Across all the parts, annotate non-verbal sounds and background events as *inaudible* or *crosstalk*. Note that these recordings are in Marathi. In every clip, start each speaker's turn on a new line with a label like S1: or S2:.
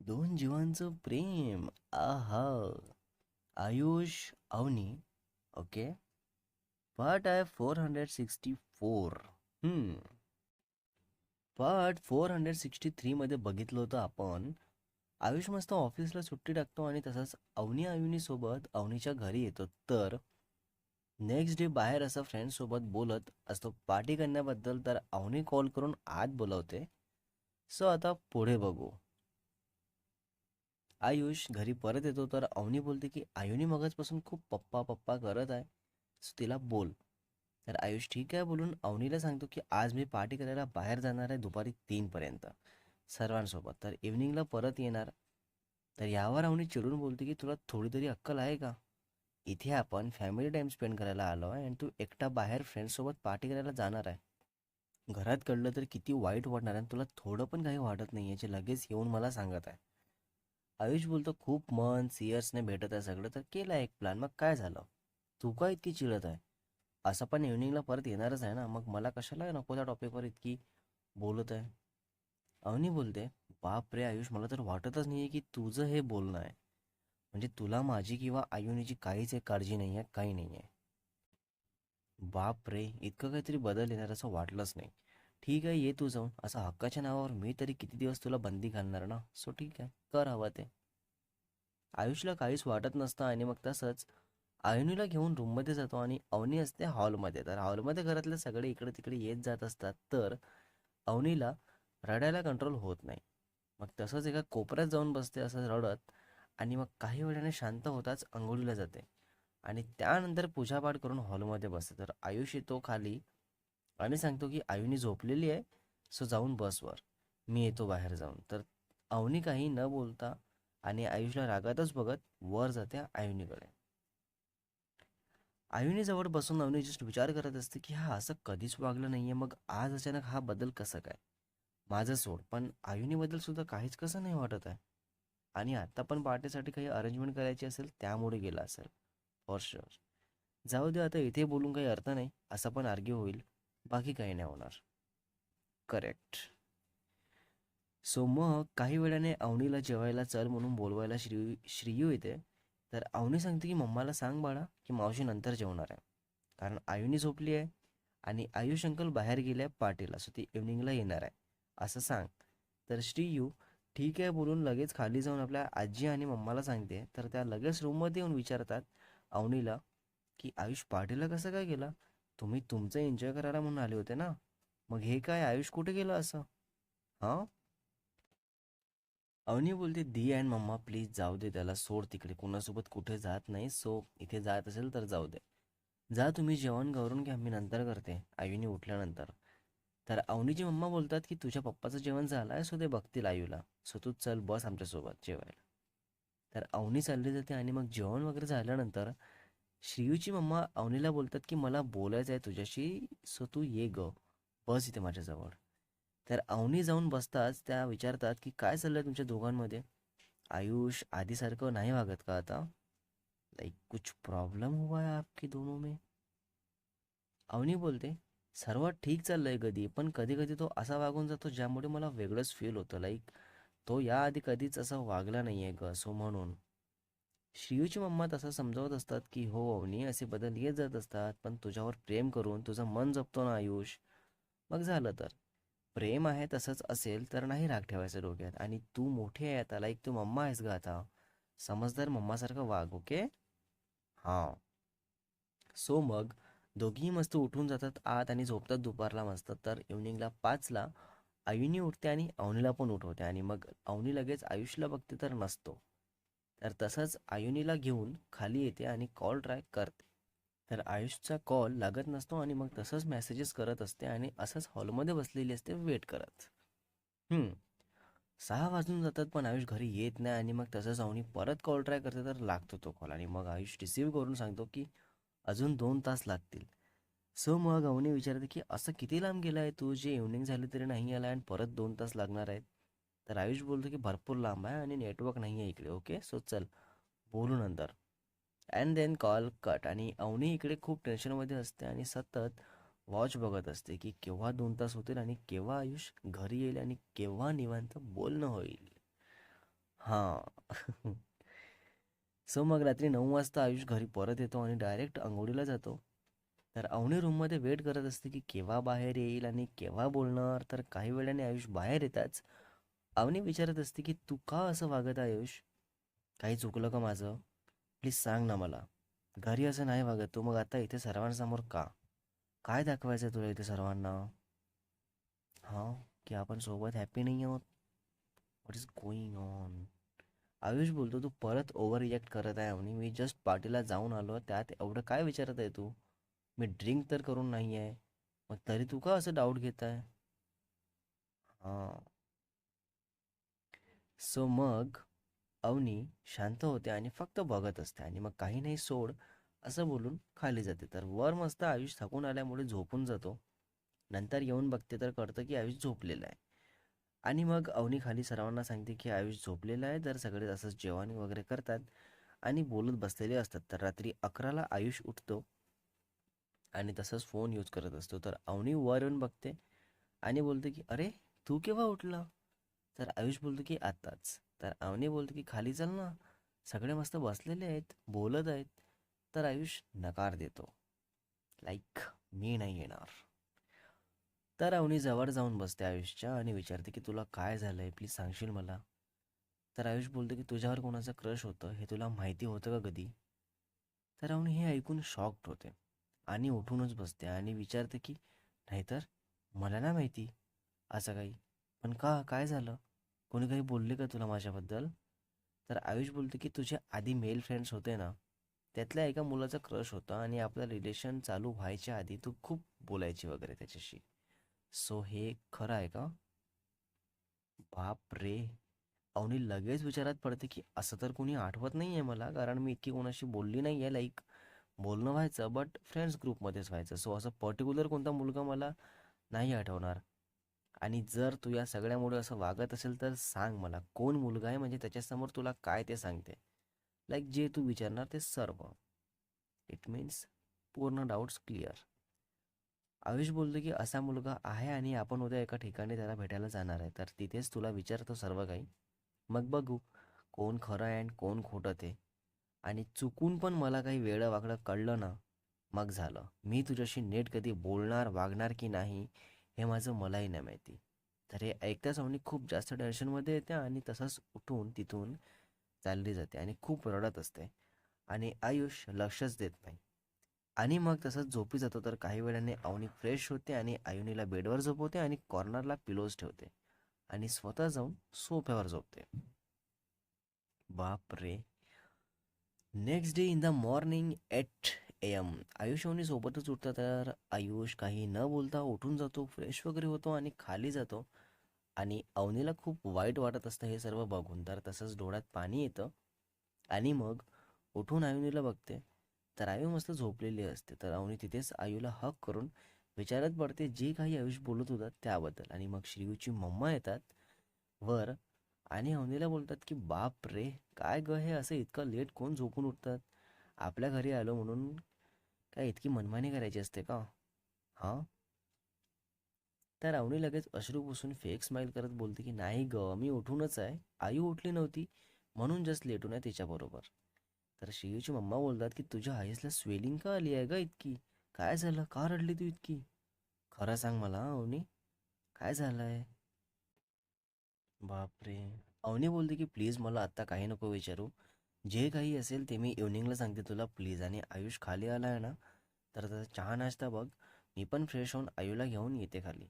S1: दोन जीवांचं प्रेम. आहा. आयुष अवनी. ओके. पार्ट आहे four hundred sixty four. Part four hundred sixty थ्रीमध्ये बघितलं होतं आपण. आयुष मस्त ऑफिसला सुट्टी टाकतो आणि तसंच अवनी अवनीसोबत अवनीच्या घरी येतो. तर नेक्स्ट डे बाहेर असं फ्रेंडसोबत बोलत असतो. पार्टी करण्याबद्दल तर अवनी कॉल करून आत बोलवते. सो आता पुढे बघू. आयुष घरी परत येतो तर अवनी बोलते की आयुनी मगजपासून खूप पप्पा पप्पा करत आहे. सो तिला बोल. तर आयुष ठीक आहे बोलून अवनीला सांगतो की आज मी पार्टी करायला बाहेर जाणार आहे दुपारी तीनपर्यंत सर्वांसोबत. तर इव्हनिंगला परत येणार. तर यावर अवनी चिडून बोलते की तुला थोडी तरी अक्कल आहे का? इथे आपण फॅमिली टाईम स्पेंड करायला आलो आहे आणि तू एकटा बाहेर फ्रेंड्ससोबत पार्टी करायला जाणार आहे. घरात कळलं तर किती वाईट वाटणार आहे आणि तुला थोडं पण काही वाटत नाही याचे लगेच येऊन मला सांगत आहे. आयुष बोलतो खूप मन सियर्सने भेटत आहे सगळं तर केलं एक प्लॅन मग काय झालं? तू का इतकी चिडत आहे? असं पण इव्हनिंगला परत येणारच आहे ना. मग मला कशाला नको त्या टॉपिकवर इतकी बोलत आहे? अवनी बोलते बाप रे आयुष मला तर वाटतच नाही आहे की तुझं हे बोलणं आहे. म्हणजे तुला माझी किंवा आयुनीची काहीच एक काळजी नाही आहे काही नाही आहे. बाप रे इतकं काहीतरी बदल येणार असं वाटलंच नाही. ठीक आहे ये तू जाऊन. असं हक्काच्या नावावर मी तरी किती दिवस तुला बंदी घालणार ना? सो ठीक आहे कर हवं ते. आयुषला काहीच वाटत नसतं आणि मग तसंच आयुनीला घेऊन रूममध्ये जातो आणि अवनी असते हॉलमध्ये. तर हॉलमध्ये घरातले सगळे इकडे तिकडे येत जात असतात. तर अवनीला रडायला कंट्रोल होत नाही. मग तसंच एका कोपऱ्यात जाऊन बसते असं रडत आणि मग काही वेळाने शांत होताच अंघोळीला जाते. आणि त्यानंतर पूजापाठ करून हॉलमध्ये बसते. तर आयुष येतो खाली आणि सांगतो की आयुनी झोपलेली आहे सो जाऊन बसवर मी येतो बाहेर जाऊन. तर अवनी काही न बोलता आणि आयुषला रागातच बघत वर जाते आयुनीकडे. आयुनीजवळ बसून अवनी जस्ट विचार करत असते की हा असं कधीच वागलं नाहीये. मग आज अचानक हा बदल कसा काय? माझं सोड पण आयुनीबद्दल सुद्धा काहीच कसं नाही वाटत आहे. आणि आता पण पार्टीसाठी काही अरेंजमेंट करायची असेल त्यामुळे गेला असेल. फॉर शुअर जाऊ दे आता इथे बोलून काही अर्थ नाही. असं पण आर्ग्यू होईल. बाकी काही नाही होणार. करेक्ट सो मग काही वेळाने अवनीला जेवायला चल म्हणून बोलवायला श्री श्रीयू येते. तर अवनी सांगते की मम्माला सांग बाळा की मावशी नंतर जेवणार आहे. कारण आयुनी झोपली आहे आणि आयुष अंकल बाहेर गेले आहे पार्टीला सो ती इव्हनिंगला येणार आहे. असं सांग. तर श्रीयू ठीक आहे बोलून लगेच खाली जाऊन आपल्या आजी आणि मम्माला सांगते. तर त्या लगेच रूममध्ये येऊन विचारतात अवनीला की आयुष पार्टीला कसं काय गेला? तुम्ही तुमचं एन्जॉय करायला म्हणून आले होते ना? मग हे काय आयुष कुठे गेलं असं? हां? अवनी बोलते दी अँड मम्मा प्लीज जाऊ दे त्याला सोड तिकडे कुणासोबत कुठे जात नाही सो इथे जात असेल तर जाऊ दे. जा तुम्ही जेवण करून घ्या मी नंतर करते. आयुनी उठल्यानंतर. तर अवनीची मम्मा बोलतात की तुझ्या पप्पाचं जेवण झालं आहे सो ते बघतील आयूला. सो तू चल बस आमच्यासोबत जेवायला. तर अवनी चालली जाते आणि मग जेवण वगैरे झाल्यानंतर श्रीयूची मम्मा अवनीला बोलतात की मला बोलायचं आहे तुझ्याशी सो तू ये ग. बस इथे माझ्याजवळ. तर अवनी जाऊन बसताच त्या विचारतात की काय चाललं आहे तुमच्या दोघांमध्ये? आयुष आधीसारखं नाही वागत का आता? लाईक कुछ प्रॉब्लेम हुआ है आपके दोनों में? अवनी बोलते सर्व ठीक चाललंय कधी पण कधी कधी तो असा वागून जातो ज्यामुळे मला वेगळंच फील होतं. लाईक तो याआधी कधीच असा वागला नाही आहे ग सो म्हणून. श्रीयूची मम्मा तसं समजावत असतात की हो अवनी असे बदल येत जात असतात पण तुझ्यावर प्रेम करून तुझं मन जपतो ना आयुष. मग झालं तर? प्रेम आहे तसंच असेल तर नाही राग ठेवायचं डोक्यात. आणि तू मोठी आहे आता लाईक तू मम्मा आहेस ग आता. समजदार मम्मासारखं वाघ ओके? हां. सो मग दोघीही मस्त उठून जातात आत आणि झोपतात दुपारला मस्त. तर इव्हनिंगला पाचला आयुनी उठते आणि अवनीला पण उठवते. आणि मग अवनी लगेच आयुषला बघते तर नसतो. तर तसंच आयुनीला घेऊन खाली येते आणि कॉल ट्राय करते. तर आयुषचा कॉल लागत नसतो आणि मग तसंच मेसेजेस करत असते आणि असंच हॉलमध्ये बसलेली असते वेट करत. हम्म. सहा वाजून जातात पण आयुष घरी येत नाही आणि मग तसंच अवनी परत कॉल ट्राय करते तर लागतो तो कॉल आणि मग आयुष रिसीव्ह करून सांगतो की अजून दोन तास लागतील. सो मग अवनी विचारते की असं किती लांब गेला आहे तू? जे इव्हनिंग झाली तरी नाही आला आणि परत दोन तास लागणार आहेत. तर आयुष बोलतो की भरपूर लांब आहे आणि नेटवर्क नाही आहे इकडे ओके सो चल बोलू नंतर. अँड देन कॉल कट आणि अवनी इकडे खूप टेन्शनमध्ये असते आणि सतत वॉच बघत असते की केव्हा दोन तास होतील आणि केव्हा आयुष घरी येईल आणि केव्हा निवांत बोलणं होईल. हां. *laughs* सो मग रात्री नऊ वाजता आयुष घरी परत येतो आणि डायरेक्ट अंघोळीला जातो. तर अवनी रूममध्ये वेट करत असते की केव्हा बाहेर येईल आणि केव्हा बोलणार. तर काही वेळाने आयुष बाहेर येताच अवनी विचारत असते की तू का असं वागत आयुष? काही चुकलं का माझं? प्लीज सांग ना मला. घरी असं नाही वागत तू मग आता इथे सर्वांसमोर का? काय दाखवायचं आहे तुला इथे सर्वांना? हां की आपण सोबत हॅपी नाही आहोत? What is going on Ayush बोलतो तू परत ओव्हर रिॲक्ट करत आहे आणि मी जस्ट पार्टीला जाऊन आलो त्यात एवढं काय विचारत आहे तू? मी ड्रिंक तर करून नाही आहे. मग तरी तू का असं डाऊट घेत आहे हां. सो मग अवनी शांत होते आणि फक्त बघत असते आणि मग काही नाही सोड असं बोलून खाली जाते. तर वर मस्त आयुष थकून आल्यामुळे झोपून जातो. नंतर येऊन बघते तर कळतं की आयुष झोपलेलं आहे. आणि मग अवनी खाली सर्वांना सांगते की आयुष झोपलेलं आहे तर सगळे असंच जेवण वगैरे करतात आणि बोलत बसलेले असतात. तर रात्री अकराला आयुष उठतो आणि तसंच फोन यूज करत असतो. तर अवनी वर येऊन बघते आणि बोलते की अरे तू केव्हा उठला? तर आयुष बोलतो की आत्ताच. तर अवनी बोलतो की खाली चल ना. सगळे मस्त बसलेले आहेत बोलत आहेत. तर आयुष नकार देतो. लाईक मी नाही येणार. तर अवनी जवळ जाऊन बसते आयुषच्या आणि विचारते की तुला काय झालं आहे प्लीज सांगशील मला? तर आयुष बोलतो की तुझ्यावर कोणाचं क्रश होतं? हे तुला माहिती होतं का कधी? तर अवनी हे ऐकून शॉक्ड होते. आणि उठूनच बसते आणि विचारते की नाहीतर? मला ना माहिती. असं काही? पण का? काय झालं? कोणी काही बोलले का तुला माझ्याबद्दल? तर आयुष बोलते की तुझे आधी मेल फ्रेंड्स होते ना त्यातल्या एका मुलाचा क्रश होता आणि आपलं रिलेशन चालू व्हायच्या आधी तू खूप बोलायची वगैरे त्याच्याशी. सो हे खरं आहे का? बाप रे! अवनी लगेच विचारात पडते की असं तर कोणी आठवत नाही आहे मला कारण मी इतकी कोणाशी बोलली नाही आहे लाईक बोलणं व्हायचं बट फ्रेंड्स ग्रुपमध्येच व्हायचं. सो असं पर्टिक्युलर कोणता मुलगा मला नाही आठवणार. आणि जर तू या सगळ्यामुळे असं वागत असेल तर सांग मला कोण मुलगा आहे? म्हणजे त्याच्यासमोर तुला काय ते सांगते? लाईक जे तू विचारणार ते सर्व. इट मीन्स पूर्ण डाऊट्स क्लिअर आयुष बोलतो की असा मुलगा आहे आणि आपण उद्या एका ठिकाणी त्याला भेटायला जाणार आहे. तर तिथेच तुला विचारतो सर्व काही. मग बघू कोण खरं आहे आणि कोण खोटं ते. आणि चुकून पण मला काही वेळं वाकडं कळलं ना मग झालं. मी तुझ्याशी नेट कधी बोलणार वागणार की नाही हे माझं मलाही नाही माहिती. तर हे ऐकताच अवनी खूप जास्त टेन्शनमध्ये येते आणि तसंच उठून तिथून चालली जाते आणि खूप रडत असते. आणि आयुष लक्षच देत नाही. आणि मग तसंच झोपी जातो तर काही वेळाने अवनी फ्रेश होते आणि आयुनीला बेडवर झोपवते आणि कॉर्नरला पिलोज ठेवते. आणि स्वतः जाऊन सोफ्यावर झोपते. बाप रे next day in the morning eight AM Ayush Avani सोबतच उठतात तर आयुष काही न बोलता उठून जातो फ्रेश वगैरे होतो आणि खाली जातो. आणि अवनीला खूप वाईट वाटत असतं हे सर्व बघून. तर तसंच डोळ्यात पाणी येतं. आणि मग उठून आयुनीला बघते. तर आयू मस्त झोपलेली असते. तर अवनी तिथेच आयूला हक करून विचारत पडते जे काही आयुष बोलत होतात त्याबद्दल. आणि मग श्रीयूची मम्मा येतात वर आणि अवनीला बोलतात की बाप रे काय ग हे असं इतकं लेट कोण झोपून उठतात? आपल्या घरी आलो म्हणून काय इतकी मनमानी करायची असते का? हां? तर रावणी लगेच अश्रू पुसून फेक स्माईल करत बोलते की नाही ग मी उठूनच आहे. आई उठली नव्हती. म्हणून जस्ट लेटून आहे तिच्याबरोबर तर शियूची मम्मा बोलतात की तुझ्या आईसला स्वेलिंग का आली आहे ग इतकी? काय झालं? का रडली तू इतकी? खरं सांग मला अवनी. काय झालं आहे बापरे. अवनी बोलते की प्लीज मला आत्ता काही नको विचारू. जे काही असेल ते मी इव्हनिंगला सांगते तुला. प्लीज आणि आयुष खाली आला आहे ना तर त्याचा चहा नाश्ता बघ. मी पण फ्रेश होऊन आयूला घेऊन येते खाली.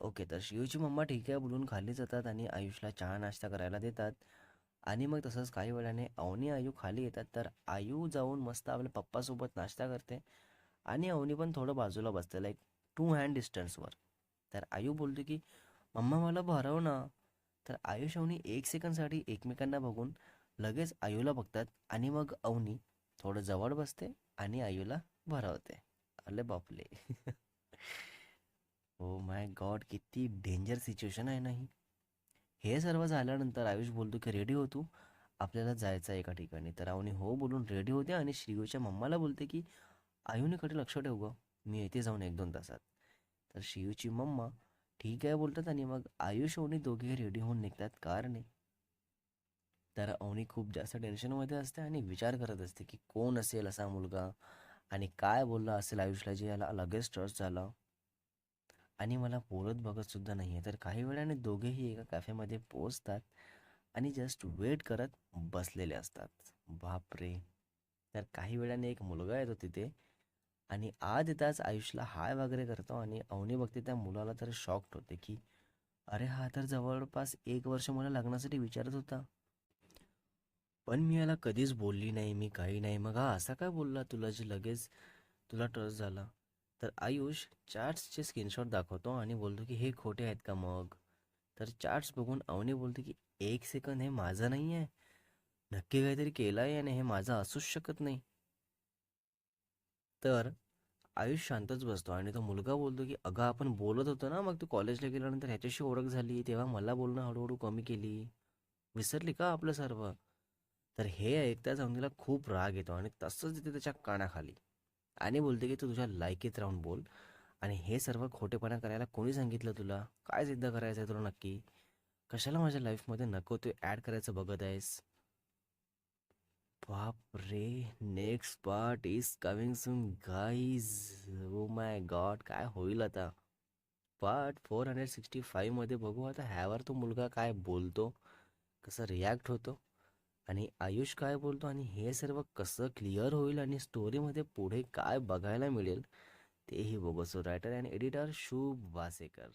S1: ओके तर शिवची मम्मा ठीक आहे बोलून खाली जातात आणि आयुषला चहा नाश्ता करायला देतात. आणि मग तसंच काही वेळाने अवनी आयू खाली येतात. तर आयू जाऊन मस्त आपल्या पप्पासोबत नाश्ता करते. आणि अवनी पण थोडं बाजूला बसते लाईक टू हँड डिस्टन्सवर तर आयू बोलते की मम्मा मला भरव ना. तर आयुष अवनी एक सेकंडसाठी एकमेकांना बघून लगेच आयूला बघतात आणि मग अवनी थोडं जवळ बसते आणि आयूला भरवते. अरे बापले ओ माय गॉड किती डेंजर सिच्युएशन आहे नाही हे. सर्व झाल्यानंतर आयुष बोलतो की रेडी हो तू. आपल्याला जायचं आहे एका ठिकाणी. तर अवनी हो बोलून रेडी होते आणि श्रीयूच्या मम्माला बोलते की आयुनीकडे लक्ष ठेव गं. मी येते जाऊन एक दोन तासात. तर शियूची मम्मा ठीक आहे बोलतात आणि मग आयुष अवनी दोघे रेडी होऊन निघतात कारने. तर अवनी खूप जास्त टेन्शनमध्ये असते आणि विचार करत असते की कोण असेल असा मुलगा? आणि काय बोलला असेल आयुषला जे याला लगेच ट्रस्ट झाला? आणि मला बोलत बघतसुद्धा नाही आहे तर काही वेळाने दोघेही एका कॅफेमध्ये पोचतात आणि जस्ट वेट करत बसलेले असतात. बापरे! तर काही वेळाने एक मुलगा येतो तिथे आणि आज येताच आयुषला हाय वगैरे करतो आणि अवनी बघते त्या मुलाला तर शॉक्ड होते की अरे हा तर जवळपास एक वर्ष मला लग्नासाठी विचारत होता. पण मी याला कधीच बोलली नाही मी काही नाही. मग हा असा काय बोलला तुला जे लगेच तुला ट्रस्ट झाला? तर आयुष चार्ट्सचे स्क्रीनशॉट दाखवतो आणि बोलतो की हे खोटे आहेत का मग? तर चार्ट्स बघून अवनी बोलतो की एक सेकंद हे माझं नाही आहे नक्की काहीतरी केलं आहे आणि हे माझं असूच शकत नाही. तर आयुष शांतच बसतो आणि तो मुलगा बोलतो की अगं आपण बोलत होतो ना मग तू कॉलेजला गेल्यानंतर ह्याच्याशी ओळख झाली तेव्हा मला बोलणं हळूहळू कमी केली. विसरली का आपलं सर्व? तर हे ऐकताच अवनीला खूप राग येतो आणि तसंच येते त्याच्या कानाखाली. आणि बोलते की तू तुझ्या लायकीत राहून बोल. आणि हे सर्व खोटेपणा करायला कोणी सांगितलं तुला? काय सिद्ध करायचं आहे तुला नक्की? कशाला माझ्या लाईफमध्ये नको तू ॲड करायचं बघत आहेस? बाप रे next part is coming soon guys oh my god काय होईल आता? पार्ट फोर हंड्रेड सिक्स्टी फाईव्हमध्ये बघू आता ह्यावर तो मुलगा काय बोलतो? कसं रिॲक्ट होतो? आणि आयुष काय बोलतो आणि हे सर्व कसं क्लिअर होईल आणि स्टोरीमध्ये पुढे काय बघायला मिळेल तेही बघसो रायटर अँड एडिटर शुभ वासेकर.